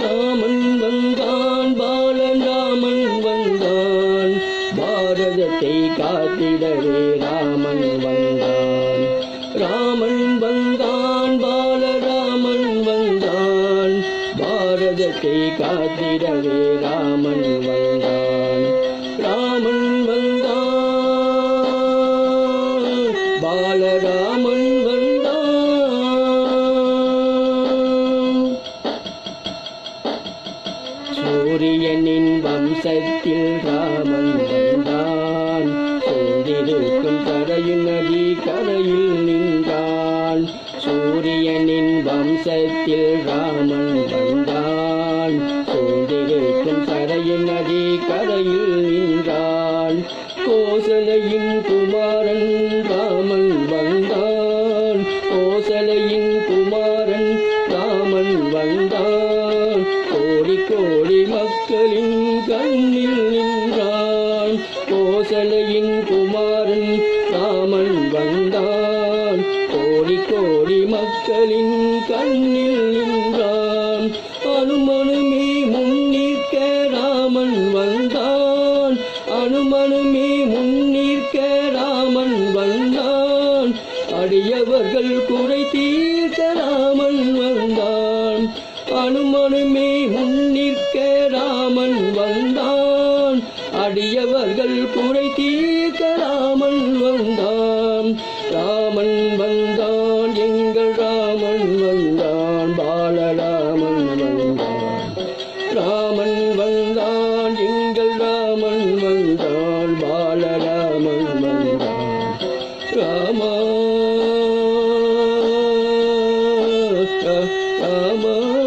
ராமன் வந்தான் பாலன் ராமன் வந்தான். பாரதத்தை காத்திடவே ராமன் வந்தான். ராமன் வந்தான் பாலராமன் வந்தான். பாரதத்தை காத்திடவே ராமன் வந்தான். ராமன் வந்தான் பாலராமன் சூரியனின் வம்சத்தில் ராமன் வந்தான் சூழ்ந்திருக்கும் கரையின் நதி கரையில் நின்றான். சூரியனின் வம்சத்தில் ராமன் வந்தான் சூழ்ந்திருக்கும் கரையின் நதி கரையில் நின்றான். கோசலையின் குமார் மக்களின் கண்ணில் நின்றான். கோசலையின் குமாரன் ராமன் வந்தான். கோடி கோடி மக்களின் கண்ணில் நின்றான். அனுமனுமே முன்னிற்க ராமன் வந்தான். அனுமனுமே முன்னிற்க ராமன் வந்தான். அடியவர்கள் அடியவர்கள் குறை தீர்க்க ராமன் வந்தான். ராமன் வந்தான் எங்கள் ராமன் வந்தான் பாலராமன் வந்தான். ராமன் வந்தான் எங்கள் ராமன் வந்தான் பாலராமன் வந்தான். ராமா ராமா.